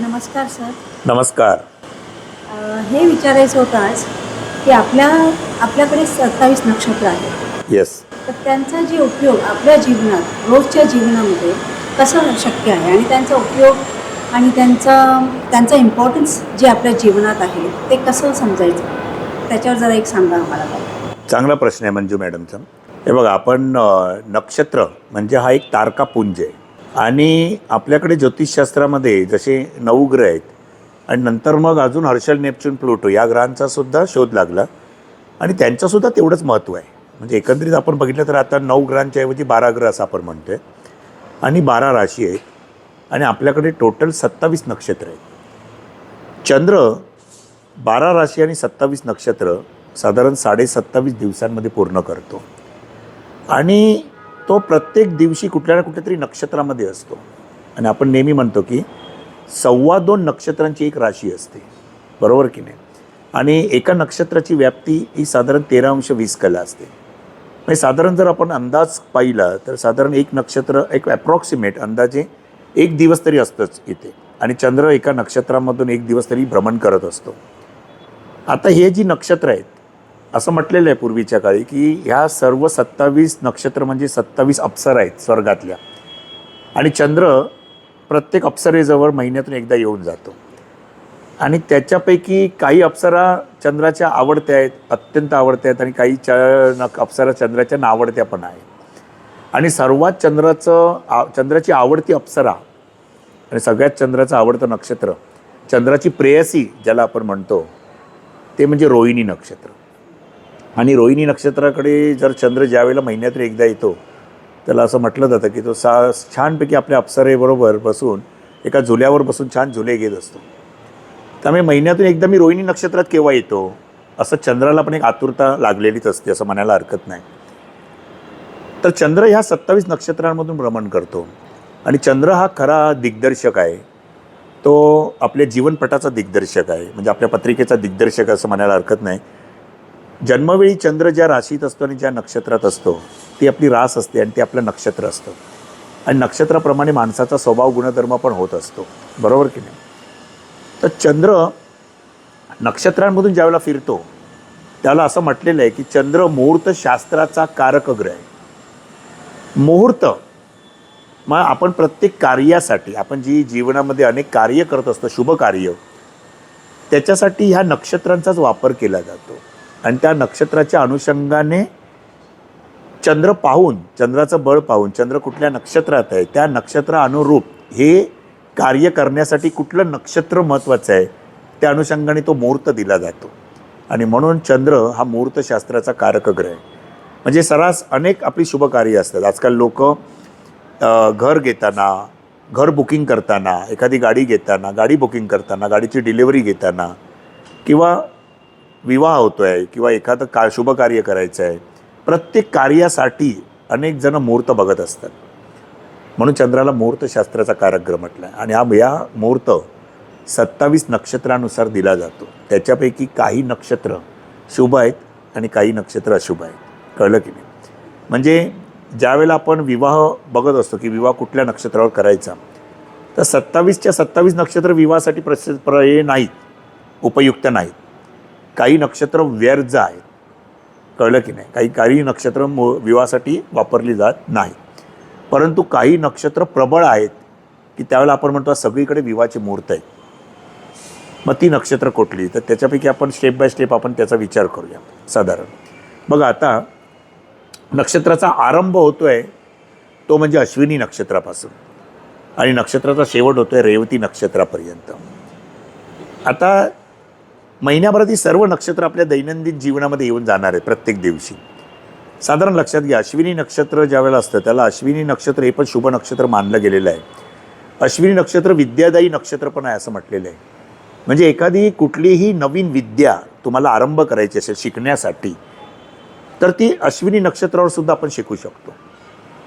नमस्कार सर. नमस्कार. हे विचारायचं होतं आज की आपल्या आपल्याकडे सत्तावीस नक्षत्र आहेत. येस तर त्यांचा जे उपयोग आपल्या जीवनात रोजच्या जीवनामध्ये कसं शक्य आहे? आणि त्यांचा उपयोग आणि त्यांचा त्यांचा इम्पॉर्टन्स जे आपल्या जीवनात आहे ते कसं समजायचं? त्याच्यावर जरा एक सांगा आम्हाला. चांगला प्रश्न आहे मंजू मॅडमचा. हे बघा आपण नक्षत्र म्हणजे हा एक तारकापुंज आहे. आणि आपल्याकडे ज्योतिषशास्त्रामध्ये जसे नऊ ग्रह आहेत आणि नंतर मग अजून हर्षल नेपच्यून प्लुटो या ग्रहांचा सुद्धा शोध लागला. आणि त्यांचंसुद्धा तेवढंच महत्त्व आहे. म्हणजे एकंदरीत आपण बघितलं तर आता नऊ ग्रहांच्या ऐवजी बारा ग्रह असं आपण म्हणतो आहे आणि बारा राशी आहेत. आणि आपल्याकडे टोटल सत्तावीस नक्षत्र आहेत. चंद्र बारा राशी आणि सत्तावीस नक्षत्र साधारण साडे सत्तावीस दिवसांमध्ये पूर्ण करतो. आणि तो प्रत्येक दिवशी कुठल्या ना कुठल्या तरी नक्षत्रामध्ये असतो. आणि आपण नेहमी म्हणतो की सव्वा दोन नक्षत्रांची एक राशी असते. बरोबर की नाही? आणि एका नक्षत्राची व्याप्ती ही साधारण तेरा अंश वीस कला असते. म्हणजे साधारण जर आपण अंदाज पाहिला तर साधारण एक नक्षत्र एक ॲप्रॉक्सिमेट अंदाजे एक दिवस तरी असतंच इथे. आणि चंद्र एका नक्षत्रामधून एक दिवस तरी भ्रमण करत असतो. आता हे जी नक्षत्र आहेत असं म्हटलेलं आहे पूर्वीच्या काळी की ह्या सर्व सत्तावीस नक्षत्र म्हणजे सत्तावीस अप्सरा आहेत स्वर्गातल्या. आणि चंद्र प्रत्येक अप्सरेजवळ महिन्यातून एकदा येऊन जातो. आणि त्याच्यापैकी काही अप्सरा चंद्राच्या आवडत्या आहेत अत्यंत आवडत्या आहेत आणि काही च अप्सरा चंद्राच्या नावडत्या पण आहेत. आणि सर्वात चंद्राचं आ चंद्राची आवडती अप्सरा आणि सगळ्यात चंद्राचं आवडतं नक्षत्र चंद्राची प्रेयसी ज्याला आपण म्हणतो ते म्हणजे रोहिणी नक्षत्र. आणि रोहिणी नक्षत्राकडे जर चंद्र ज्यावेळेला महिन्यातून एकदा येतो त्याला असं म्हटलं जातं की तो सा छानपैकी आपल्या अप्सरेबरोबर बसून एका झुल्यावर बसून छान झुले घेत असतो. त्यामुळे महिन्यातून एकदा मी रोहिणी नक्षत्रात केव्हा येतो असं चंद्राला पण एक आतुरता लागलेलीच असते असं म्हणायला हरकत नाही. तर चंद्र ह्या सत्तावीस नक्षत्रांमधून भ्रमण करतो. आणि चंद्र हा खरा दिग्दर्शक आहे. तो आपल्या जीवनपटाचा दिग्दर्शक आहे. म्हणजे आपल्या पत्रिकेचा दिग्दर्शक असं म्हणायला हरकत नाही. जन्मवेळी चंद्र ज्या राशीत असतो आणि ज्या नक्षत्रात असतो ती आपली रास असते आणि ते आपलं नक्षत्र असतं. आणि नक्षत्राप्रमाणे माणसाचा स्वभाव गुणधर्म पण होत असतो. बरोबर की नाही? तर चंद्र नक्षत्रांमधून ज्यावेळेला फिरतो त्याला असं म्हटलेलं आहे की चंद्र मुहूर्त शास्त्राचा कारक ग्रह आहे. मुहूर्त मग आपण प्रत्येक कार्यासाठी आपण जी जीवनामध्ये अनेक कार्य करत असतो शुभ कार्य त्याच्यासाठी ह्या नक्षत्रांचाच वापर केला जातो. आणि त्या नक्षत्राच्या अनुषंगाने चंद्र पाहून चंद्राचं बळ पाहून चंद्र कुठल्या नक्षत्रात आहे त्या नक्षत्र अनुरूप हे कार्य करण्यासाठी कुठलं नक्षत्र महत्त्वाचं आहे त्या अनुषंगाने तो मुहूर्त दिला जातो. आणि म्हणून चंद्र हा मुहूर्तशास्त्राचा कारकग्रह आहे. म्हणजे सरास अनेक आपली शुभकार्य असतात. आजकाल लोक घर घेताना घर बुकिंग करताना एखादी गाडी घेताना गाडी बुकिंग करताना गाडीची डिलिव्हरी घेताना किंवा विवाह होतो आहे किंवा एखादं का शुभ कार्य करायचं आहे प्रत्येक कार्यासाठी अनेक जण मुहूर्त बघत असतात. म्हणून चंद्राला मुहूर्तशास्त्राचा कारकग्रह म्हटला आहे आणि हा या मुहूर्त सत्तावीस नक्षत्रानुसार दिला जातो. त्याच्यापैकी काही नक्षत्र शुभ आहेत आणि काही नक्षत्र अशुभ आहेत. कळलं की नाही? म्हणजे ज्यावेळेला आपण विवाह बघत असतो की विवाह कुठल्या नक्षत्रावर करायचा तर सत्तावीसच्या सत्तावीस नक्षत्र विवाहासाठी प्रसिद्ध प्र हे नाहीत उपयुक्त नाहीत. काही नक्षत्र व्यर्ज आहेत. कळलं की नाही? काही काही नक्षत्र मु विवाहासाठी वापरली जात नाही. परंतु काही नक्षत्र प्रबळ आहेत की त्यावेळेला आपण म्हणतो सगळीकडे विवाहाचे मुहूर्त आहे. मग ती नक्षत्र कुठली? तर त्याच्यापैकी आपण स्टेप बाय स्टेप आपण त्याचा विचार करूया साधारण. बघा आता नक्षत्राचा आरंभ होतो आहे तो म्हणजे अश्विनी नक्षत्रापासून. आणि नक्षत्राचा शेवट होतो आहे रेवती नक्षत्रापर्यंत. आता महिन्याभरात ही सर्व नक्षत्र आपल्या दैनंदिन जीवनामध्ये येऊन जाणार आहेत प्रत्येक दिवशी. साधारण लक्षात घ्या अश्विनी नक्षत्र ज्यावेळेला असतं त्याला अश्विनी नक्षत्र हे पण शुभ नक्षत्र मानलं गेलेलं आहे. अश्विनी नक्षत्र विद्यादायी नक्षत्र पण आहे असं म्हटलेलं आहे. म्हणजे एखादी कुठलीही नवीन विद्या तुम्हाला आरंभ करायची असेल शिकण्यासाठी तर ती अश्विनी नक्षत्रावर सुद्धा आपण शिकू शकतो.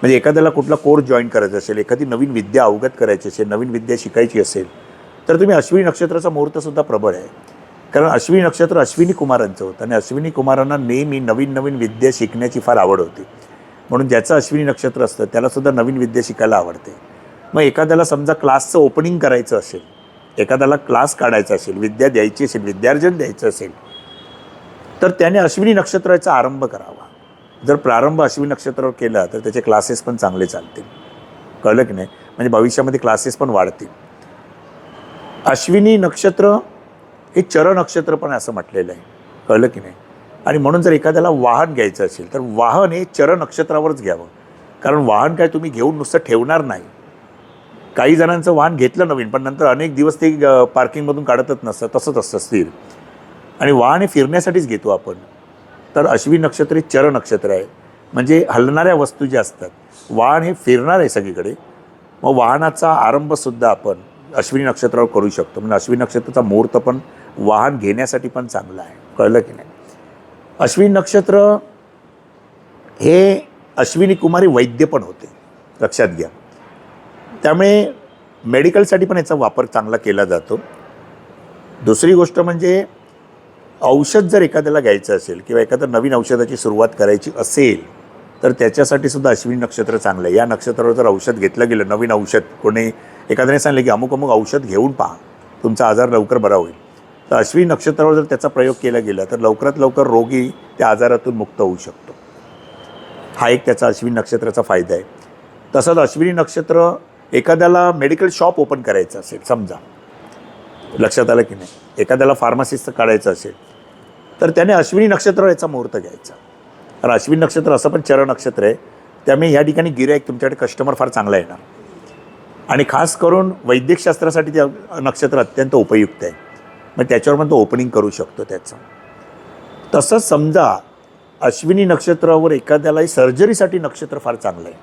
म्हणजे एखाद्याला कुठला कोर्स जॉईन करायचा असेल एखादी नवीन विद्या अवगत करायची असेल नवीन विद्या शिकायची असेल तर तुम्ही अश्विनी नक्षत्राचा मुहूर्तसुद्धा प्रबळ आहे. कारण अश्विनी नक्षत्र अश्विनी कुमारांचं होतं. आणि अश्विनी कुमारांना नेहमी नवीन नवीन विद्या शिकण्याची फार आवड होती. म्हणून ज्याचं अश्विनी नक्षत्र असतं त्यालासुद्धा नवीन विद्या शिकायला आवडते. मग एखाद्याला समजा क्लासचं ओपनिंग करायचं असेल एखाद्याला क्लास काढायचा असेल विद्या द्यायची असेल विद्यार्जन द्यायचं असेल तर त्याने अश्विनी नक्षत्राचा आरंभ करावा. जर प्रारंभ अश्विनी नक्षत्रावर केला तर त्याचे क्लासेस पण चांगले चालतील. कळलं की नाही? म्हणजे भविष्यामध्ये क्लासेस पण वाढतील. अश्विनी नक्षत्र हे चर नक्षत्र पण असं म्हटलेलं आहे. कळलं की नाही? आणि म्हणून जर एखाद्याला वाहन घ्यायचं असेल तर वाहन हे चर नक्षत्रावरच घ्यावं. कारण वाहन काय तुम्ही घेऊन नुसतं ठेवणार नाही. काही जणांचं वाहन घेतलं नवीन पण नंतर अनेक दिवस ते पार्किंगमधून काढतच नसतं तसंच असतं स्थिर. आणि वाहन हे फिरण्यासाठीच घेतो आपण. तर अश्विन नक्षत्र हे चर नक्षत्र आहे. म्हणजे हलणाऱ्या वस्तू ज्या असतात वाहन हे फिरणार आहे सगळीकडे. मग वाहनाचा आरंभसुद्धा आपण अश्विनी नक्षत्रावर करू शकतो. म्हणजे अश्विनी नक्षत्राचा मुहूर्त पण वाहन घेण्यासाठी पण चांगलं आहे. कळलं की नाही? अश्विन नक्षत्र हे अश्विनी कुमारी वैद्य पण होते. लक्षात घ्या. त्यामुळे मेडिकलसाठी पण याचा वापर चांगला केला जातो. दुसरी गोष्ट म्हणजे औषध जर एखाद्याला घ्यायचं असेल किंवा एखाद्या नवीन औषधाची सुरुवात करायची असेल तर त्याच्यासाठी सुद्धा अश्विनी नक्षत्र चांगलं आहे. या नक्षत्रावर जर औषध घेतलं गेलं नवीन औषध कोणी एखाद्याने सांगितलं की अमुक अमुक औषध घेऊन पहा. तुमचा आजार लवकर बरा होईल. तर अश्विनी नक्षत्रावर जर त्याचा प्रयोग केला गेला तर लवकरात लवकर रोगी त्या आजारातून मुक्त होऊ शकतो. हा एक त्याचा अश्विनी नक्षत्राचा फायदा आहे. तसंच अश्विनी नक्षत्र एखाद्याला मेडिकल शॉप ओपन करायचं असेल समजा. लक्षात आलं की नाही? एखाद्याला फार्मासिस्ट काढायचं असेल तर त्याने अश्विनी नक्षत्र याचा मुहूर्त घ्यायचा. कारण अश्विनी नक्षत्र असं पण चरण नक्षत्र आहे त्यामुळे या ठिकाणी गिरायक तुमच्याकडे कस्टमर फार चांगला येणार. आणि खास करून वैद्यकशास्त्रासाठी ते नक्षत्र अत्यंत उपयुक्त आहे. मग त्याच्यावर पण तो ओपनिंग करू शकतो त्याचं. तसंच समजा अश्विनी नक्षत्रावर एखाद्यालाही सर्जरीसाठी नक्षत्र फार चांगलं आहे.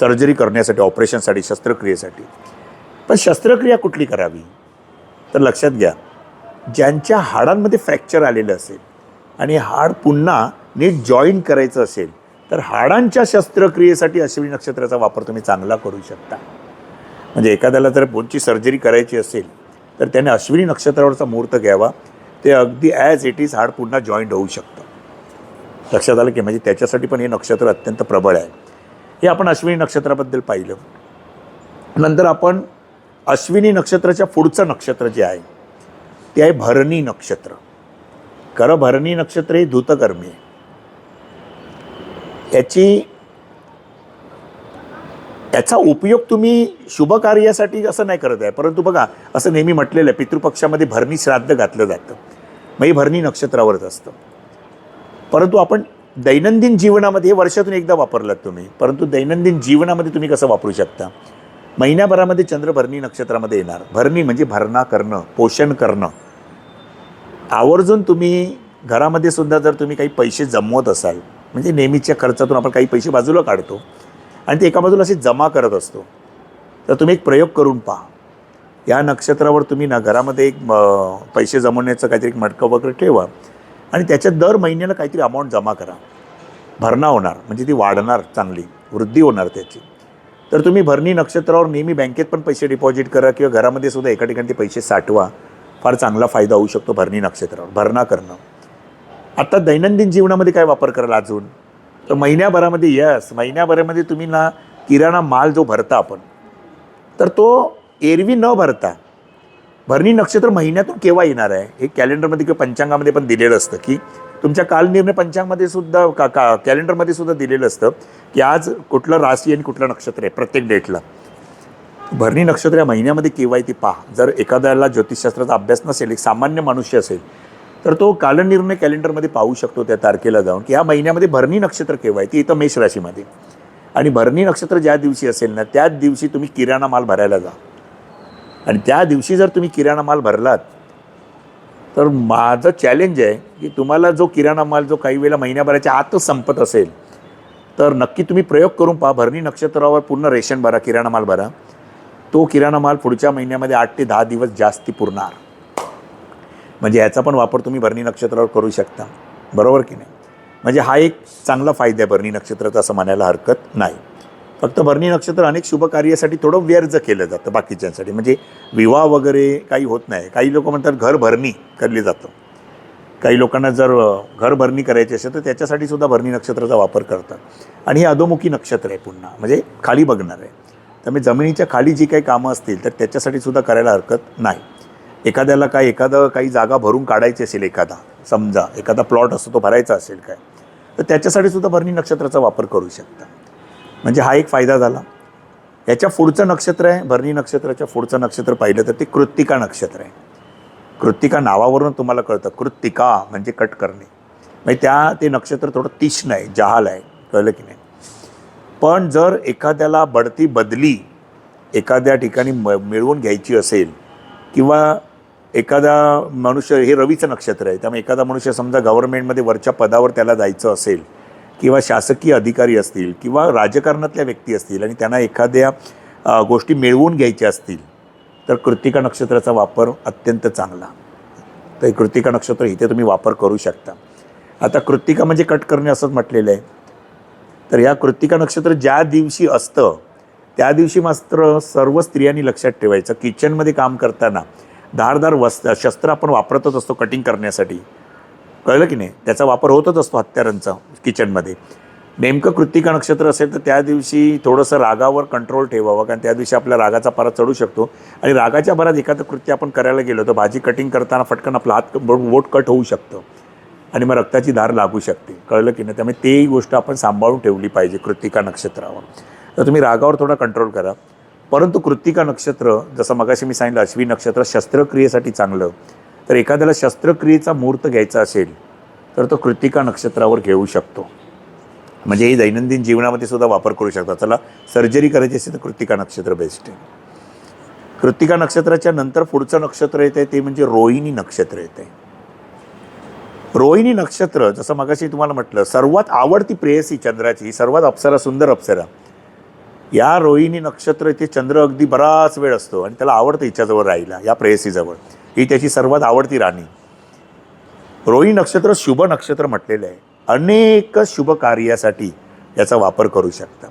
सर्जरी करण्यासाठी ऑपरेशनसाठी शस्त्रक्रियेसाठी. पण शस्त्रक्रिया कुठली करावी? तर लक्षात घ्या ज्यांच्या हाडांमध्ये फ्रॅक्चर आलेलं असेल आणि हाड पुन्हा नीट जॉईन करायचं असेल तर हाडांच्या शस्त्रक्रियेसाठी अश्विनी नक्षत्राचा वापर तुम्ही चांगला करू शकता. म्हणजे एखाद्याला जर बोनची सर्जरी करायची असेल तर त्याने अश्विनी नक्षत्रावरचा मुहूर्त घ्यावा. ते अगदी ॲज इट इज हाड पुन्हा जॉईंट होऊ शकतं. लक्षात आलं की म्हणजे त्याच्यासाठी पण हे नक्षत्र अत्यंत प्रबळ आहे. हे आपण अश्विनी नक्षत्राबद्दल पाहिलं. नंतर आपण अश्विनी नक्षत्राच्या पुढचं नक्षत्र जे आहे ते आहे भरणी नक्षत्र. खरं भरणी नक्षत्र हे धूतकर्मी आहे. याची याचा उपयोग तुम्ही शुभकार्यासाठी असं नाही करत आहे. परंतु बघा असं नेहमी म्हटलेलं आहे पितृपक्षामध्ये भरणी श्राद्ध घातलं जातं. मग हे भरणी नक्षत्रावरच असतं. परंतु आपण दैनंदिन जीवनामध्ये हे वर्षातून एकदा वापरलात तुम्ही. परंतु दैनंदिन जीवनामध्ये तुम्ही कसं वापरू शकता? महिन्याभरामध्ये चंद्र भरणी नक्षत्रामध्ये येणार. भरणी म्हणजे भरणा करणं पोषण करणं. आवर्जून तुम्ही घरामध्ये सुद्धा जर तुम्ही काही पैसे जमवत असाल म्हणजे नेहमीच्या खर्चातून आपण काही पैसे बाजूला काढतो आणि ते एका बाजूला असे जमा करत असतो. तर तुम्ही एक प्रयोग करून पहा. या नक्षत्रावर तुम्ही ना घरामध्ये एक पैसे जमवण्याचं काहीतरी एक मटकं वगैरे ठेवा आणि त्याच्यात दर महिन्याला काहीतरी अमाऊंट जमा करा. भरणा होणार म्हणजे ती वाढणार चांगली वृद्धी होणार त्याची. तर तुम्ही भरणी नक्षत्रावर नेहमी बँकेत पण पैसे डिपॉझिट करा किंवा घरामध्ये सुद्धा एका ठिकाणी ते पैसे साठवा. फार चांगला फायदा होऊ शकतो भरणी नक्षत्रावर भरणा करणं. आता दैनंदिन जीवनामध्ये काय वापर कराल अजून? तर महिन्याभरामध्ये यस महिन्याभरामध्ये तुम्ही ना किराणा माल जो भरता आपण तर तो एरवी न भरता भरणी नक्षत्र महिन्यातून केव्हा येणार आहे? हे कॅलेंडरमध्ये किंवा पंचांगामध्ये पण दिलेलं असतं की तुमच्या कालनिर्णय पंचांगमध्ये सुद्धा का का कॅलेंडरमध्ये सुद्धा दिलेलं असतं की आज कुठलं राशी आणि कुठलं नक्षत्र आहे प्रत्येक डेटला भरणी नक्षत्र या महिन्यामध्ये केव्हा आहे ती पहा. जर एखाद्याला ज्योतिषशास्त्राचा अभ्यास नसेल एक सामान्य मनुष्य असेल तर तो कालनिर्णय कॅलेंडरमध्ये पाहू शकतो त्या तारखेला जाऊन की ह्या महिन्यामध्ये भरणी नक्षत्र केव्हा आहे? ती इथं मेष राशीमध्ये. आणि भरणी नक्षत्र ज्या दिवशी असेल ना त्याच दिवशी तुम्ही किराणा माल भरायला जा. आणि त्या दिवशी जर तुम्ही किराणा माल भरलात तर माझं चॅलेंज आहे की तुम्हाला जो किराणा माल जो काही वेळेला महिन्याभराच्या आतच संपत असेल तर नक्की तुम्ही प्रयोग करून पहा. भरणी नक्षत्रावर पूर्ण रेशन भरा किराणा माल भरा. तो किराणा माल पुढच्या महिन्यामध्ये आठ ते दहा दिवस जास्ती पुरणार. म्हणजे याचा पण वापर तुम्ही भरणी नक्षत्रावर करू शकता. बरोबर की नाही? म्हणजे हा एक चांगला फायदा आहे भरणी नक्षत्राचा असं म्हणायला हरकत नाही. फक्त भरणी नक्षत्र अनेक शुभ कार्यासाठी थोडं व्यर्ज केलं जातं बाकीच्यांसाठी. म्हणजे विवाह वगैरे काही होत नाही. काही लोक म्हणतात घर भरणी करली जातं. काही लोकांना जर घर भरणी करायची असेल तर त्याच्यासाठी सुद्धा भरणी नक्षत्राचा वापर करतात. आणि हे अधोमुखी नक्षत्र आहे पुन्हा. म्हणजे खाली बघणार आहे. त्यामुळे जमिनीच्या खाली जी काही कामं असतील तर त्याच्यासाठी सुद्धा करायला हरकत नाही. एखाद्याला काय एखादं काही जागा भरून काढायची असेल एखादा समजा एखादा प्लॉट असतो तो भरायचा असेल काय तर त्याच्यासाठी सुद्धा भरणी नक्षत्राचा वापर करू शकता. म्हणजे हा एक फायदा झाला. याच्या पुढचं नक्षत्र आहे भरणी नक्षत्राच्या पुढचं नक्षत्र पाहिलं तर ते कृत्तिका नक्षत्र आहे. कृत्तिका नावावरून तुम्हाला कळतं. कृत्तिका म्हणजे कट करणे. म्हणजे त्या ते नक्षत्र थोडं तीक्ष्ण आहे जहाल आहे कळलं की नाही? पण जर एखाद्याला बढती बदली एखाद्या ठिकाणी म मिळवून घ्यायची असेल किंवा एखादा मनुष्य हे रवीचं नक्षत्र आहे. त्यामुळे एखादा मनुष्य समजा गव्हर्नमेंटमध्ये वरच्या पदावर त्याला जायचं असेल किंवा शासकीय अधिकारी असतील किंवा राजकारणातल्या व्यक्ती असतील आणि त्यांना एखाद्या गोष्टी मिळवून घ्यायच्या असतील तर कृत्तिका नक्षत्राचा वापर अत्यंत चांगला. तर कृतिका कृत्तिका नक्षत्र इथे तुम्ही वापर करू शकता. आता कृत्तिका म्हणजे कट करणे असंच म्हटलेलं आहे. तर या कृत्तिका नक्षत्र ज्या दिवशी असतं त्या दिवशी मात्र सर्व स्त्रियांनी लक्षात ठेवायचं. किचनमध्ये काम करताना धारदार वस्त्र शस्त्र आपण वापरतच असतो कटिंग करण्यासाठी. कळलं की नाही? त्याचा वापर होतच असतो हत्यारांचा किचनमध्ये नेमकं कृत्तिका नक्षत्र असेल तर त्या दिवशी थोडंसं रागावर कंट्रोल ठेवावं कारण त्या दिवशी आपल्या रागाचा पारा चढू शकतो. आणि रागाच्या भरात एखादं कृत्य आपण करायला गेलो तर भाजी कटिंग करताना फटकन आपला हात बोट कट होऊ शकतं. आणि मग रक्ताची धार लागू शकते. कळलं की नाही? त्यामुळे तेही गोष्ट आपण सांभाळून ठेवली पाहिजे कृत्तिका नक्षत्रावर. तर तुम्ही रागावर थोडा कंट्रोल करा. परंतु कृत्तिका नक्षत्र जसं मगाशी मी सांगितलं अश्वी नक्षत्र शस्त्रक्रियेसाठी चांगलं. तर एखाद्याला शस्त्रक्रियेचा मुहूर्त घ्यायचा असेल तर तो कृत्तिका नक्षत्रावर घेऊ शकतो. म्हणजे हे दैनंदिन जीवनामध्ये सुद्धा वापर करू शकता. चला सर्जरी करायची असेल तर कृत्तिका नक्षत्र बेस्ट आहे. कृत्तिका नक्षत्राच्या नंतर पुढचं नक्षत्र येते ते म्हणजे रोहिणी नक्षत्र येते रोहिणी नक्षत्र जसं मगाशी तुम्हाला म्हटलं सर्वात आवडती प्रेयसी चंद्राची सर्वात अप्सरा सुंदर अप्सरा. या रोहिणी नक्षत्र इथे चंद्र अगदी बराच वेळ असतो आणि त्याला आवडतं हिच्याजवळ राहिला या प्रेयसीजवळ. ही त्याची सर्वात आवडती राणी. रोहिणी नक्षत्र शुभ नक्षत्र म्हटलेलं आहे. अनेक शुभ कार्यासाठी याचा वापर करू शकता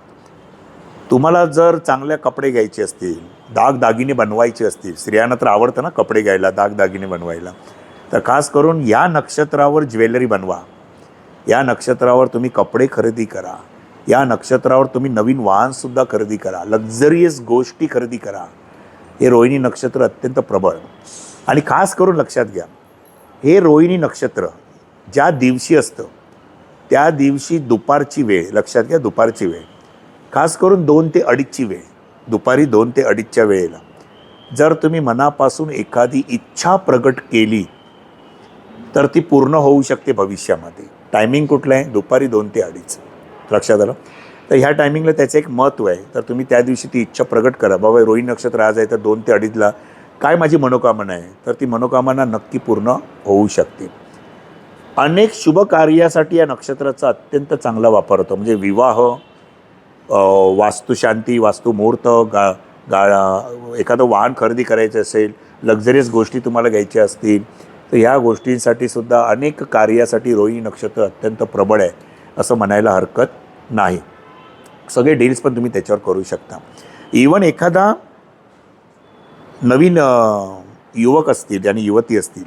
तुम्हाला जर चांगल्या कपडे घ्यायचे असतील दागदागिने बनवायचे असतील स्त्रियांना तर आवडतं ना कपडे घ्यायला दागदागिने बनवायला. तर खास करून या नक्षत्रावर ज्वेलरी बनवा. या नक्षत्रावर तुम्ही कपडे खरेदी करा. या नक्षत्रावर तुम्ही नवीन वाहनसुद्धा खरेदी करा. लक्झरियस गोष्टी खरेदी करा. हे रोहिणी नक्षत्र अत्यंत प्रबळ. आणि खास करून लक्षात घ्या हे रोहिणी नक्षत्र ज्या दिवशी असतं त्या दिवशी दुपारची वेळ लक्षात घ्या दुपारची वेळ. खास करून दोन ते अडीचची वेळ. दुपारी दोन ते अडीचच्या वेळेला. जर तुम्ही मनापासून एखादी इच्छा प्रगट केली तर ती पूर्ण होऊ शकते भविष्यामध्ये. टायमिंग कुठलं आहे? दुपारी दोन ते अडीच. लक्षात आलं? तर ह्या टायमिंगला त्याचं एक महत्त्व आहे. तर तुम्ही त्या दिवशी ती इच्छा प्रगट करा. बाबा रोहिणी नक्षत्र आज आहे तर दोन ते अडीचला काय माझी मनोकामना आहे? तर ती मनोकामना नक्की पूर्ण होऊ शकते. अनेक शुभ कार्यासाठी या नक्षत्राचा अत्यंत चांगला वापर होतो. म्हणजे विवाह वास्तुशांती वास्तुमुहूर्त गा गा एखादं वाहन खरेदी करायचं असेल लक्झरियस गोष्टी तुम्हाला घ्यायच्या असतील तर ह्या गोष्टींसाठी सुद्धा अनेक कार्यासाठी रोहिणी नक्षत्र अत्यंत प्रबळ आहे. असं म्हणायला हरकत नाही. सगळे डील्स पण तुम्ही त्याच्यावर करू शकता. इवन एखादा नवीन युवक असतील आणि युवती असतील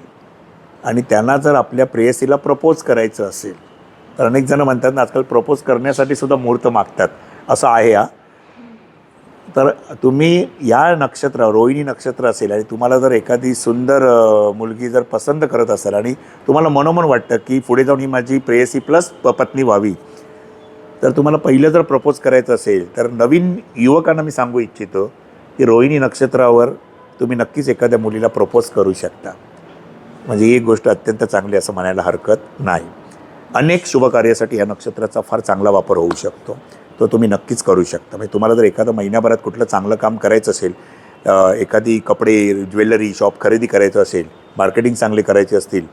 आणि त्यांना जर आपल्या प्रेयसीला प्रपोज करायचं असेल तर अनेक जण म्हणतात ना आजकाल प्रपोज करण्यासाठी सुद्धा मुहूर्त मागतात. असं आहे हा. तर तुम्ही या नक्षत्र रोहिणी नक्षत्र असेल आणि तुम्हाला जर एखादी सुंदर मुलगी जर पसंत करत असेल आणि तुम्हाला मनोमन वाटतं की पुढे जाऊन ही माझी प्रेयसी प्लस प पत्नी व्हावी तर तुम्हाला पहिलं जर प्रपोज करायचं असेल तर नवीन युवकांना मी सांगू इच्छितो की रोहिणी नक्षत्रावर तुम्ही नक्कीच एखाद्या मुलीला प्रपोज करू शकता. म्हणजे ही एक गोष्ट अत्यंत चांगली असं म्हणायला हरकत नाही. अनेक शुभकार्यासाठी या नक्षत्राचा फार चांगला वापर होऊ शकतो. तो तुम्ही नक्कीच करू शकता. म्हणजे तुम्हाला जर एखादं महिन्याभरात कुठलं चांगलं काम करायचं असेल एखादी कपडे ज्वेलरी शॉप खरेदी करायचं असेल मार्केटिंग चांगले करायचे असतील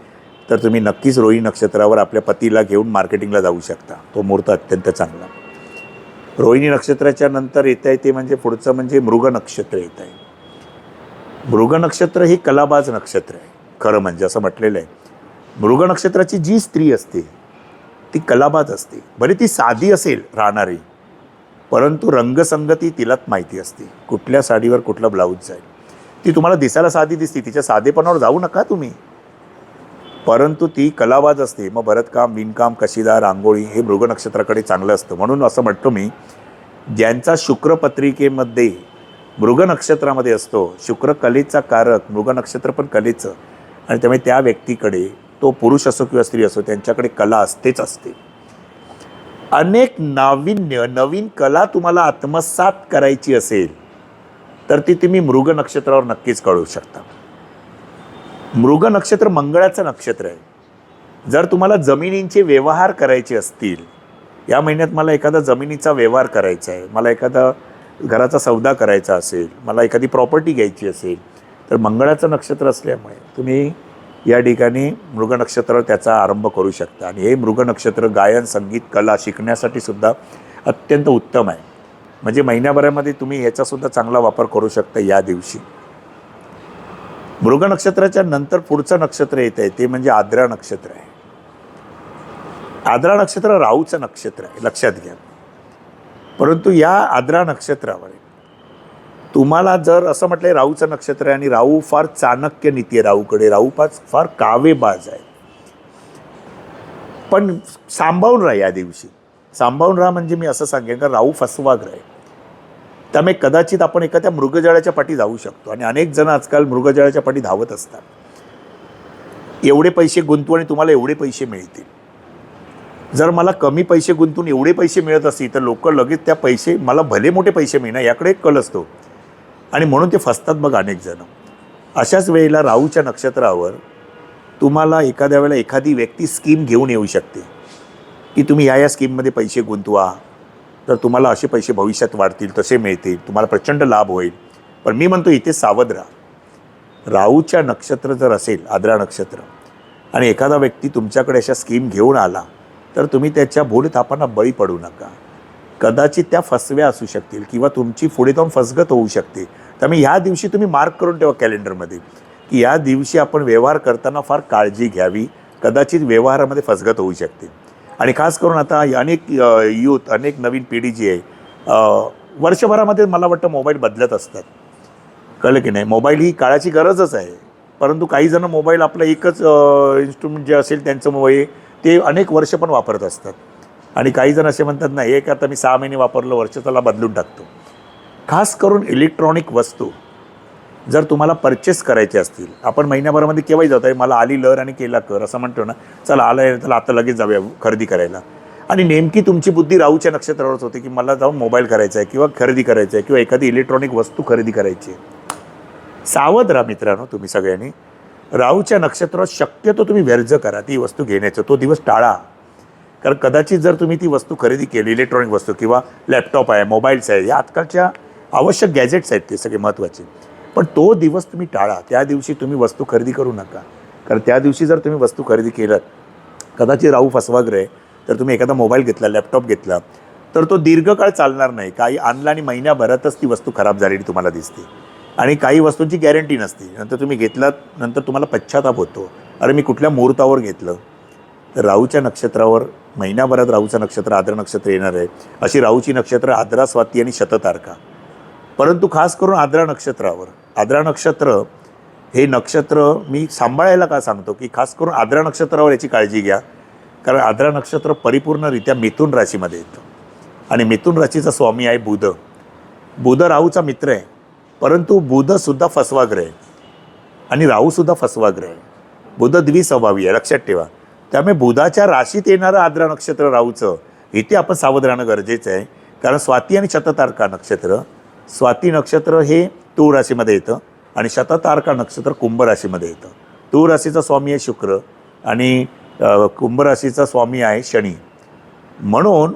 तर तुम्ही नक्कीच रोहिणी नक्षत्रावर आपल्या पतीला घेऊन मार्केटिंगला जाऊ शकता. तो मुहूर्त अत्यंत चांगला. रोहिणी नक्षत्राच्या नंतर येत आहे ते म्हणजे पुढचं म्हणजे मृग नक्षत्र येत आहे. मृग नक्षत्र ही कलाबाज नक्षत्र आहे. खरं म्हणजे असं म्हटलेलं आहे. मृग नक्षत्राची जी स्त्री असते ती कलाबाज असते. बरी ती साधी असेल राहणारी परंतु रंगसंगती तिलाच माहिती असते. कुठल्या साडीवर कुठला ब्लाऊज जाईल. ती तुम्हाला दिसायला साधी दिसते. तिच्या साधेपणावर जाऊ नका तुम्ही. परंतु ती कलावाज असते. मग भरतकाम विणकाम कशीदार रांगोळी हे मृग नक्षत्राकडे चांगलं असतं. म्हणून असं म्हणतो मी ज्यांचा शुक्रपत्रिकेमध्ये मृग नक्षत्रामध्ये असतो शुक्र कलेचा कारक मृग नक्षत्र पण कलेचं. आणि त्यामुळे त्या व्यक्तीकडे तो पुरुष असो किंवा स्त्री असो त्यांच्याकडे कला असतेच असते. अनेक नाविन्य नवीन कला तुम्हाला आत्मसात करायची असेल तर ती तुम्ही मृग नक्षत्रावर नक्कीच कळू शकता. मृग नक्षत्र मंगळाचं नक्षत्र आहे. जर तुम्हाला जमिनींचे व्यवहार करायचे असतील या महिन्यात मला एखादा जमिनीचा व्यवहार करायचा आहे मला एखादा घराचा सौदा करायचा असेल मला एखादी प्रॉपर्टी घ्यायची असेल तर मंगळाचं नक्षत्र असल्यामुळे तुम्ही या ठिकाणी मृगनक्षत्र त्याचा आरंभ करू शकता. आणि हे मृगनक्षत्र गायन संगीत कला शिकण्यासाठी सुद्धा अत्यंत उत्तम आहे. म्हणजे महिन्याभरामध्ये तुम्ही ह्याचासुद्धा चांगला वापर करू शकता या दिवशी. मृगनक्षत्राच्या नंतर पुढचं नक्षत्र येत आहे ते म्हणजे आद्रा नक्षत्र आहे. आद्रा नक्षत्र राहूचं नक्षत्र आहे लक्षात घ्या. परंतु या आद्रा नक्षत्रावर तुम्हाला जर असं म्हटलं राहूचं नक्षत्र आहे आणि राहू फार चाणक्य नीती आहे राहूकडे राहू फार फार कावेबाज आहे. पण सांभाळून राहा या दिवशी. सांभाळून राहा म्हणजे मी असं सांगेन का राहू फसवाग्र आहे. त्यामुळे कदाचित आपण एखाद्या मृगजळाच्या पाठी जाऊ शकतो आणि अनेक जण आजकाल मृगजळाच्या पाठी धावत असतात. एवढे पैसे गुंतवू आणि तुम्हाला एवढे पैसे मिळतील. जर मला कमी पैसे गुंतून एवढे पैसे मिळत असतील तर लोक लगेच त्या पैसे मला भले मोठे पैसे मिळणार याकडे एक कल असतो. आणि म्हणून ते फसतात बघ अनेक जण. अशाच वेळेला राहूच्या नक्षत्रावर तुम्हाला एखाद्या वेळेला एखादी व्यक्ती स्कीम घेऊन येऊ शकते. की तुम्ही या या स्कीममध्ये पैसे गुंतवा. तर तुम्हाला असे पैसे भविष्यात वाढतील तसे मिळतील. तुम्हाला प्रचंड लाभ होईल. पण मी म्हणतो इथे सावध राहा. राहूच्या नक्षत्र जर असेल आद्रा नक्षत्र आणि एखादा व्यक्ती तुमच्याकडे अशा स्कीम घेऊन आला तर तुम्ही त्याच्या भूलथापांना बळी पडू नका. कदाचित त्या फसव्या असू शकतील किंवा तुमची पुढे जाऊन फसगत होऊ शकते. त्यामुळे ह्या दिवशी तुम्ही मार्क करून ठेवा कॅलेंडरमध्ये की या दिवशी आपण व्यवहार करताना फार काळजी घ्यावी कदाचित व्यवहारामध्ये फसगत होऊ शकते आणि खास करून आता अनेक यूथ अनेक नवीन पिढी जी आहे वर्षभरामध्ये मला वाटतं मोबाईल बदलत असतात. कळलं की नाही? मोबाईल ही काळाची गरजच आहे. परंतु काही जण मोबाईल आपलं एकच इन्स्ट्रुमेंट जे असेल त्यांचं मोबाईल ते अनेक वर्ष पण वापरत असतात. आणि काही जण असे म्हणतात नाही एक आता मी सहा महिने वापरलं वर्ष त्याला बदलून टाकतो. खास करून इलेक्ट्रॉनिक वस्तू जर तुम्हाला परचेस करायचे असतील आपण महिन्याभरामध्ये केव्हाही जातो आहे मला आली लहर आणि केला कर असं म्हणतो ना चला आलं आहे चला आता लगेच जाऊया खरेदी करायला. आणि नेमकी तुमची बुद्धी राहूच्या नक्षत्रावरच होते की मला जाऊन मोबाईल करायचा आहे किंवा खरेदी करायचं आहे किंवा एखादी इलेक्ट्रॉनिक वस्तू खरेदी करायची आहे. सावध राहा मित्रांनो तुम्ही सगळ्यांनी. राहूच्या नक्षत्रावर शक्यतो तुम्ही व्यर्ज करा ती वस्तू घेण्याचं तो दिवस टाळा. कारण कदाचित जर तुम्ही ती वस्तू खरेदी केली इलेक्ट्रॉनिक वस्तू किंवा लॅपटॉप आहे मोबाईल्स आहे या आजकालच्या आवश्यक गॅजेट्स आहेत ते सगळे महत्त्वाचे पण तो दिवस तुम्ही टाळा. त्या दिवशी तुम्ही वस्तू खरेदी करू नका. कारण त्या दिवशी जर तुम्ही वस्तू खरेदी केलं कदाचित राहू फसवाग्र आहे तर तुम्ही एखादा मोबाईल घेतला लॅपटॉप घेतला तर तो दीर्घकाळ चालणार नाही. काही आणला आणि महिन्याभरातच ती वस्तू खराब झालेली तुम्हाला दिसते. आणि काही वस्तूंची गॅरंटी नसते. नंतर तुम्ही घेतलात नंतर तुम्हाला पश्चाताप होतो. अरे मी कुठल्या मुहूर्तावर घेतलं? तर राहूच्या नक्षत्रावर महिन्याभरात राहूचं नक्षत्र आद्र नक्षत्र येणार आहे. अशी राहूची नक्षत्र आद्रा स्वाती आणि शततारका. परंतु खास करून आद्रा नक्षत्रावर. आद्रा नक्षत्र हे नक्षत्र मी सांभाळायला का सांगतो? की खास करून आद्रा नक्षत्रावर याची काळजी घ्या. कारण आद्रा नक्षत्र परिपूर्णरित्या मिथुन राशीमध्ये येतं. आणि मिथुन राशीचा स्वामी आहे बुध. बुध राहूचा मित्र आहे. परंतु बुधसुद्धा फसवाग्रह आहे. आणि राहूसुद्धा फसवाग्रह आहे. बुध द्विस्वभावी आहे लक्षात ठेवा. त्यामुळे बुधाच्या राशीत येणारं आद्रा नक्षत्र राहूचं इथे आपण सावध राहणं गरजेचं आहे. कारण स्वाती आणि शततारका नक्षत्र स्वाती नक्षत्र हे तूळ राशीमध्ये येतं आणि शततारका नक्षत्र कुंभ राशीमध्ये येतं. तूळ राशीचा स्वामी आहे शुक्र आणि कुंभ राशीचा स्वामी आहे शनी. म्हणून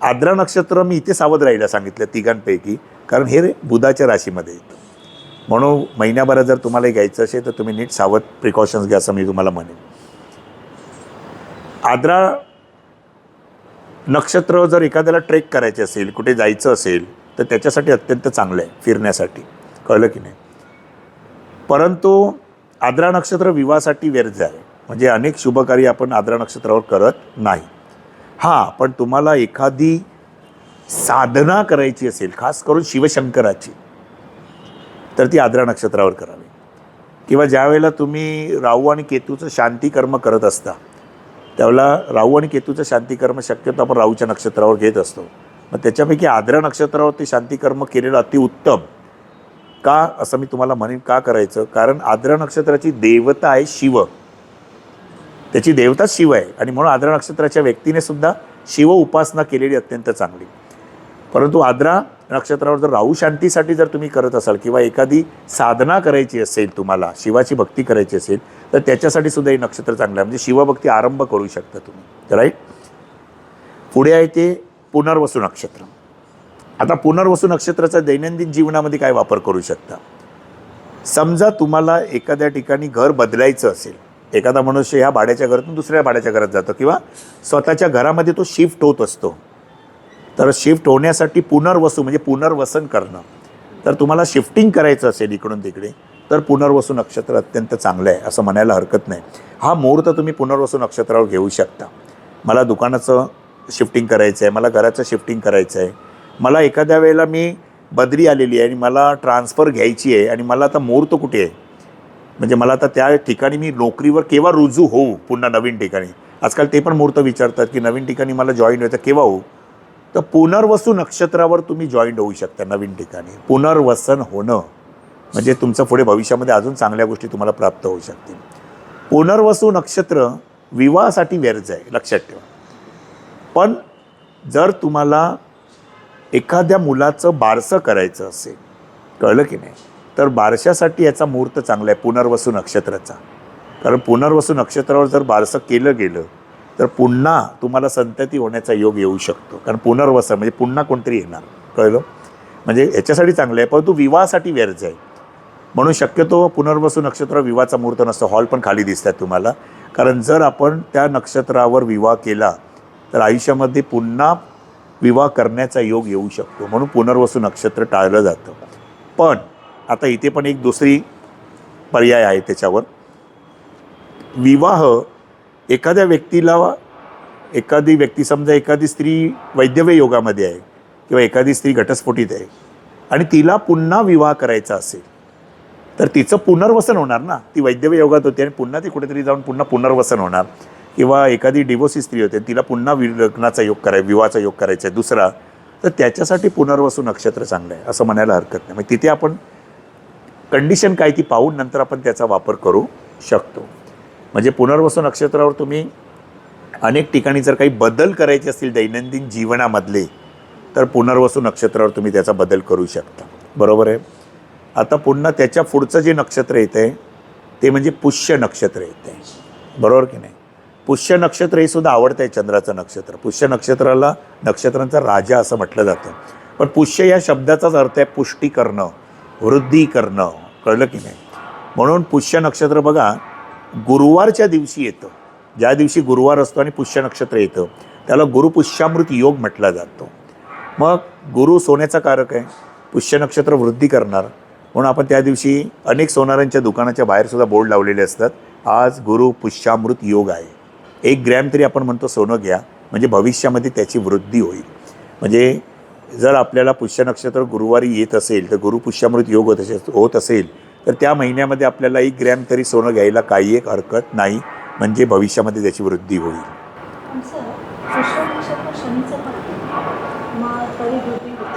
आद्रा नक्षत्र मी इथे सावध राहायला सांगितलं तिघांपैकी कारण हे बुधाच्या राशीमध्ये येतं. म्हणून महिन्याभरात जर तुम्हाला घ्यायचं असेल तर तुम्ही नीट सावध प्रिकॉशन्स घ्या असं मी तुम्हाला म्हणेन. आद्रा नक्षत्र जर एखाद्याला ट्रेक करायचे असेल कुठे जायचं असेल तर त्याच्यासाठी अत्यंत चांगलं आहे फिरण्यासाठी. कळलं की नाही? परंतु आद्रा नक्षत्र विवाहासाठी व्यर्थ आहे. म्हणजे अनेक शुभकार्य आपण आद्रा नक्षत्रावर करत नाही. हां पण तुम्हाला एखादी साधना करायची असेल खास करून शिवशंकराची तर ती आद्रा नक्षत्रावर करावी. किंवा ज्यावेळेला तुम्ही राहू आणि केतूचं शांतिकर्म करत असता त्यावेळेला राहू आणि केतूचं शांतिकर्म शक्यतो आपण राहूच्या नक्षत्रावर घेत असतो. मग त्याच्यापैकी आद्रा नक्षत्रावरती शांतिकर्म केलेलं अतिउत्तम का? असं मी तुम्हाला म्हणेन का करायचं? कारण आद्रा नक्षत्राची देवता आहे शिव. त्याची देवता शिव आहे. आणि म्हणून आद्रा नक्षत्राच्या व्यक्तीने सुद्धा शिव उपासना केलेली अत्यंत चांगली. परंतु आद्रा नक्षत्रावर जर राहू शांतीसाठी जर तुम्ही करत असाल किंवा एखादी साधना करायची असेल तुम्हाला शिवाची भक्ती करायची असेल तर त्याच्यासाठी सुद्धा हे नक्षत्र चांगलं आहे. म्हणजे शिवभक्ती आरंभ करू शकता तुम्ही. राईट पुढे आहे ते पुनर्वसू नक्षत्र. आता पुनर्वसू नक्षत्राचा दैनंदिन जीवनामध्ये काय वापर करू शकता? समजा तुम्हाला एखाद्या ठिकाणी घर बदलायचं असेल एखादा मनुष्य ह्या भाड्याच्या घरातून दुसऱ्या भाड्याच्या घरात जातो किंवा स्वतःच्या घरामध्ये तो शिफ्ट होत असतो. तर शिफ्ट होण्यासाठी पुनर्वसू म्हणजे पुनर्वसन करणं. तर तुम्हाला शिफ्टिंग करायचं असेल इकडून तिकडे तर पुनर्वसू नक्षत्र अत्यंत चांगलं आहे असं म्हणायला हरकत नाही. हा मुहूर्त तुम्ही पुनर्वसू नक्षत्रावर घेऊ शकता. मला दुकानाचं शिफ्टिंग करायचं आहे मला घराचं शिफ्टिंग करायचं आहे मला एखाद्या वेळेला मी बदली आलेली आहे आणि मला ट्रान्सफर घ्यायची आहे आणि मला आता मुहूर्त कुठे आहे? म्हणजे मला आता त्या ठिकाणी मी नोकरीवर केव्हा रुजू होऊ? पुन्हा नवीन ठिकाणी. आजकाल ते पण मुहूर्त विचारतात की नवीन ठिकाणी मला जॉईन व्हायचं केव्हा होऊ? तर पुनर्वसू नक्षत्रावर तुम्ही जॉईंट होऊ शकता नवीन ठिकाणी. पुनर्वसन होणं. म्हणजे तुमचं पुढे भविष्यामध्ये अजून चांगल्या गोष्टी तुम्हाला प्राप्त होऊ शकतील. पुनर्वसू नक्षत्र विवाहासाठी व्यर्ज आहे लक्षात ठेवा. पण जर तुम्हाला एखाद्या मुलाचं बारसं करायचं असेल कळलं की नाही? तर बारशासाठी याचा मुहूर्त चांगला आहे पुनर्वसू नक्षत्राचा. कारण पुनर्वसू नक्षत्रावर जर बारसं केलं गेलं तर पुन्हा तुम्हाला संतती होण्याचा योग येऊ शकतो. कारण पुनर्वसन म्हणजे पुन्हा कोणतरी येणार. कळलं? म्हणजे याच्यासाठी चांगलं आहे परंतु विवाहासाठी व्यर्थ आहे. म्हणून शक्यतो पुनर्वसू नक्षत्र विवाहाचा मुहूर्त नसतो. हॉल पण खाली दिसतात तुम्हाला. कारण जर आपण त्या नक्षत्रावर विवाह केला तर आयुष्यामध्ये पुन्हा विवाह करण्याचा योग येऊ शकतो म्हणून पुनर्वसू नक्षत्र टाळलं जातं. पण आता इथे पण एक दुसरी पर्याय आहे त्याच्यावर. विवाह एखाद्या व्यक्तीला एखादी व्यक्ती समजा एखादी स्त्री वैद्यव्य योगामध्ये आहे किंवा एखादी स्त्री घटस्फोटीत आहे आणि तिला पुन्हा विवाह करायचा असेल तर तिचं पुनर्वसन होणार ना? ती वैद्यव्य योगात होती आणि पुन्हा ती कुठेतरी जाऊन पुन्हा पुनर्वसन होणार. किंवा एखादी डिवोसी स्त्री होते तिला पुन्हा लग्नाचा योग कराय विवाहाचा योग करायचा आहे दुसरा तर त्याच्यासाठी पुनर्वसू नक्षत्र चांगलं आहे असं म्हणायला हरकत नाही. मग तिथे आपण कंडिशन काय ती पाहून नंतर आपण त्याचा वापर करू शकतो. म्हणजे पुनर्वसू नक्षत्रावर तुम्ही अनेक ठिकाणी जर काही बदल करायचे असतील दैनंदिन जीवनामधले तर पुनर्वसू नक्षत्रावर तुम्ही त्याचा बदल करू शकता. बरोबर आहे? आता पुन्हा त्याच्या पुढचं जे नक्षत्र येतं आहे ते म्हणजे पुष्य नक्षत्र येतं आहे बरोबर की नाही? पुष्य नक्षत्र हे सुद्धा आवडतं आहे चंद्राचं नक्षत्र. पुष्य नक्षत्राला नक्षत्रांचा राजा असं म्हटलं जातं. पण पुष्य या शब्दाचाच अर्थ आहे पुष्टी करणं वृद्धी करणं कळलं की नाही? म्हणून पुष्य नक्षत्र बघा गुरुवारच्या दिवशी येतं. ज्या दिवशी गुरुवार असतो आणि पुष्य नक्षत्र येतं त्याला गुरुपुष्यामृत योग म्हटला जातो. मग गुरु सोन्याचा कारक आहे. पुष्य नक्षत्र वृद्धी करणार. म्हणून आपण त्या दिवशी अनेक सोनारांच्या दुकानाच्या बाहेरसुद्धा बोर्ड लावलेले असतात. आज गुरु पुष्यामृत योग आहे. एक ग्रॅम तरी आपण म्हणतो सोनं घ्या म्हणजे भविष्यामध्ये त्याची वृद्धी होईल. म्हणजे जर आपल्याला पुष्य नक्षत्र गुरुवारी येत असेल तर गुरु पुष्यामृत योग होत असेल होत असेल तर त्या महिन्यामध्ये आपल्याला एक ग्रॅम तरी सोनं घ्यायला काही एक हरकत नाही म्हणजे भविष्यामध्ये त्याची वृद्धी होईल.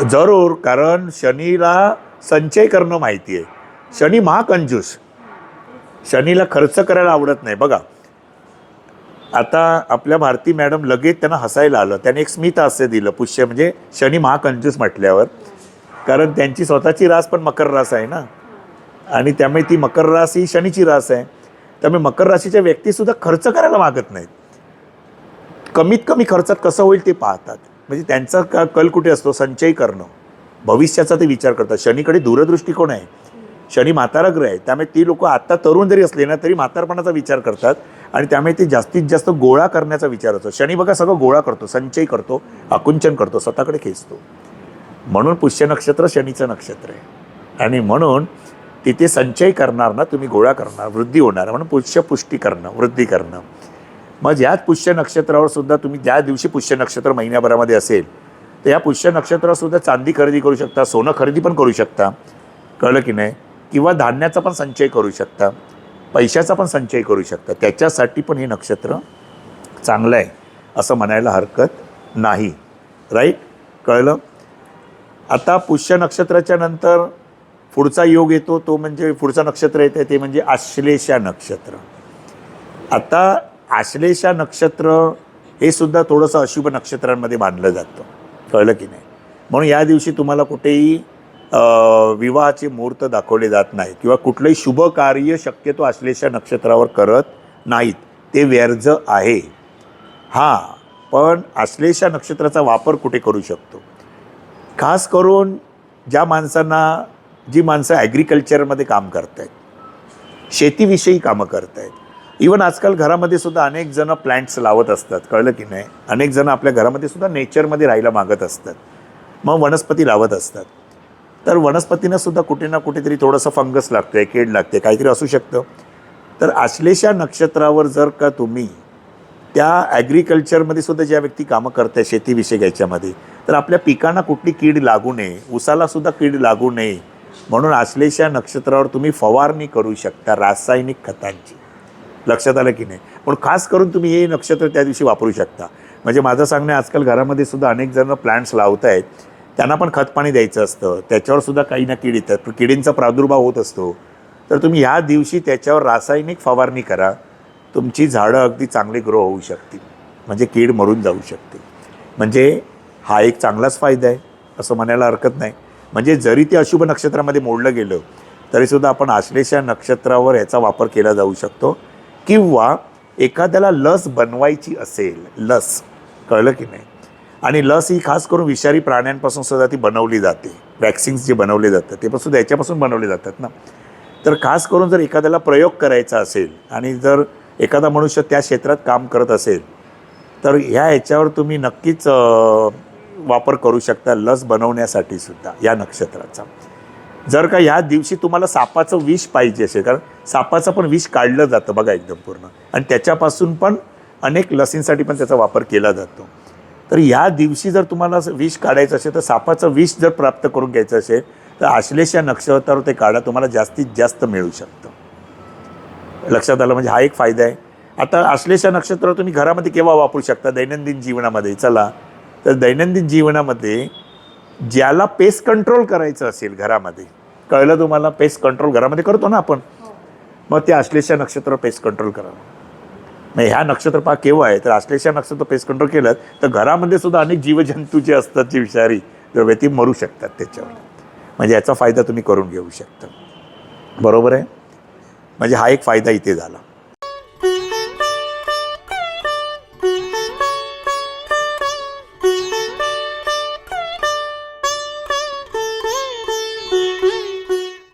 जरूर कारण शनीला संचय करणं माहिती आहे. शनी महाकंजूस. शनीला खर्च करायला आवडत नाही. बघा आता आपल्या भारती मॅडम लगेच त्यांना हसायला आलं. त्याने एक स्मित हास्य दिलं पुष्य म्हणजे शनी महाकंजूस म्हटल्यावर. कारण त्यांची स्वतःची रास पण मकर रास आहे ना? आणि त्यामुळे ती मकर रास ही शनीची रास आहे. त्यामुळे मकर राशीच्या व्यक्तीसुद्धा खर्च करायला मागत नाहीत. कमीत कमी खर्चात कसं होईल ते पाहतात. म्हणजे त्यांचा का कल कुठे असतो? संचय करणं. भविष्याचा ते विचार करतात. शनीकडे दूरदृष्टिकोन आहे. शनी म्हातारा ग्रह आहे त्यामुळे ती लोक आत्ता तरुण जरी असले ना तरी म्हातारपणाचा विचार करतात आणि त्यामुळे ते जास्तीत जास्त गोळा करण्याचा विचार असतो. शनी बघा सगळं गोळा करतो संचय करतो आकुंचन करतो स्वतःकडे खेचतो. म्हणून पुष्य नक्षत्र शनीचं नक्षत्र आहे. आणि म्हणून तिथे संचय करणार ना तुम्ही गोळा करणार वृद्धी होणार. म्हणून पुष्य पुष्टी करणं वृद्धी करणं. मग याच पुष्य नक्षत्रावर सुद्धा तुम्ही ज्या दिवशी पुष्य नक्षत्र महिन्याभरामध्ये असेल तर या पुष्य नक्षत्रावर सुद्धा चांदी खरेदी करू शकता सोनं खरेदी पण करू शकता. कळलं की नाही? किंवा धान्याचा पण संचय करू शकता पैशाचा पण संचय करू शकता. त्याच्यासाठी पण हे नक्षत्र चांगलं आहे असं म्हणायला हरकत नाही. राईट कळलं? आता पुष्य नक्षत्राच्या नंतर पुढचा योग येतो तो म्हणजे पुढचं नक्षत्र येतं ते म्हणजे आश्लेषा नक्षत्र. आता आश्लेषा नक्षत्र हे सुद्धा थोडंसं अशुभ नक्षत्रांमध्ये बांधलं जातं. कळलं की नाही? म्हणून या दिवशी तुम्हाला कुठेही विवाहाचे मुहूर्त दाखवले जात नाहीत किंवा कुठलंही शुभ कार्य शक्यतो आश्लेषा नक्षत्रावर करत नाहीत. ते व्यर्ज आहे. हां पण आश्लेषा नक्षत्राचा वापर कुठे करू शकतो? खास करून ज्या माणसांना जी माणसं ॲग्रिकल्चरमध्ये काम करत आहेत शेतीविषयी कामं करत आहेत इवन आजकाल घरामध्ये सुद्धा अनेक जणं प्लॅन्ट्स लावत असतात. कळलं की नाही? अनेक जणं आपल्या घरामध्ये सुद्धा नेचरमध्ये राहायला मागत असतात. मग वनस्पती लावत असतात. तर वनस्पतींना सुद्धा कुठे ना कुठेतरी थोडंसं फंगस लागतं कीड लागते काहीतरी असू शकतं. तर आश्लेषा नक्षत्रावर जर का तुम्ही त्या ॲग्रिकल्चरमध्ये सुद्धा ज्या व्यक्ती कामं करते शेतीविषयक याच्यामध्ये तर आपल्या पिकांना कुठली कीड लागू नये उसाला सुद्धा कीड लागू नये म्हणून आश्लेषा नक्षत्रावर तुम्ही फवारणी करू शकता रासायनिक खतांची. लक्षात आलं की नाही? पण खास करून तुम्ही हे नक्षत्र त्या दिवशी वापरू शकता. म्हणजे माझं सांगणं आजकाल घरामध्ये सुद्धा अनेक जण प्लांट्स लावत आहेत त्यांना पण खतपाणी द्यायचं असतं. त्याच्यावर सुद्धा काही ना कीड येतात किडींचा प्रादुर्भाव होत असतो. तर तुम्ही ह्या दिवशी त्याच्यावर रासायनिक फवारणी करा. तुमची झाडं अगदी चांगली ग्रो होऊ शकतील. म्हणजे कीड मरून जाऊ शकते. म्हणजे हा एक चांगलाच फायदा आहे. असं म्हणायला हरकत नाही. म्हणजे जरी ते अशुभ नक्षत्रामध्ये मोडलं गेलं तरीसुद्धा आपण आश्लेषा नक्षत्रावर याचा वापर केला जाऊ शकतो. किंवा एखाद्याला लस बनवायची असेल लस कळलं की नाही? आणि लस ही खास करून विषारी प्राण्यांपासून सुद्धा ती बनवली जाते. वॅक्सिन्स जे बनवले जातात ते पण सुद्धा याच्यापासून बनवले जातात ना. तर खास करून जर एखाद्याला प्रयोग करायचा असेल आणि जर एखादा मनुष्य त्या क्षेत्रात काम करत असेल तर ह्या ह्याच्यावर तुम्ही नक्कीच वापर करू शकता लस बनवण्यासाठी सुद्धा या नक्षत्राचा. जर का ह्या दिवशी तुम्हाला सापाचं विष पाहिजे असेल कारण सापाचं पण विष काढलं जातं बघा एकदम पूर्ण. आणि त्याच्यापासून पण अनेक लसींसाठी पण त्याचा वापर केला जातो. तर ह्या दिवशी जर तुम्हाला असं विष काढायचं असेल तर सापाचं विष जर प्राप्त करून घ्यायचं असेल तर आश्लेषा नक्षत्रावर ते काढा तुम्हाला जास्तीत जास्त मिळू शकतं. लक्षात आलं म्हणजे हा एक फायदा आहे. आता आश्लेषा नक्षत्र तुम्ही घरामध्ये केव्हा वापरू शकता? दैनंदिन जीवनामध्ये. चला तर दैनंदिन जीवनामध्ये ज्याला पेस्ट कंट्रोल करायचं असेल घरामध्ये कळलं तुम्हाला? पेस्ट कंट्रोल घरामध्ये करतो ना आपण? मग ते आश्लेषा नक्षत्र पेस्ट कंट्रोल करा मग ह्या नक्षत्र पहा केव्हा आहे? तर आश्लेषा नक्षत्र पेस कंट्रोल केलं तर घरामध्ये सुद्धा अनेक जीवजंतू जे असतात जे विषारी द्रव्य ती मरू शकतात त्याच्यावर. म्हणजे याचा फायदा तुम्ही करून घेऊ शकता. बरोबर आहे? म्हणजे हा एक फायदा इथे झाला.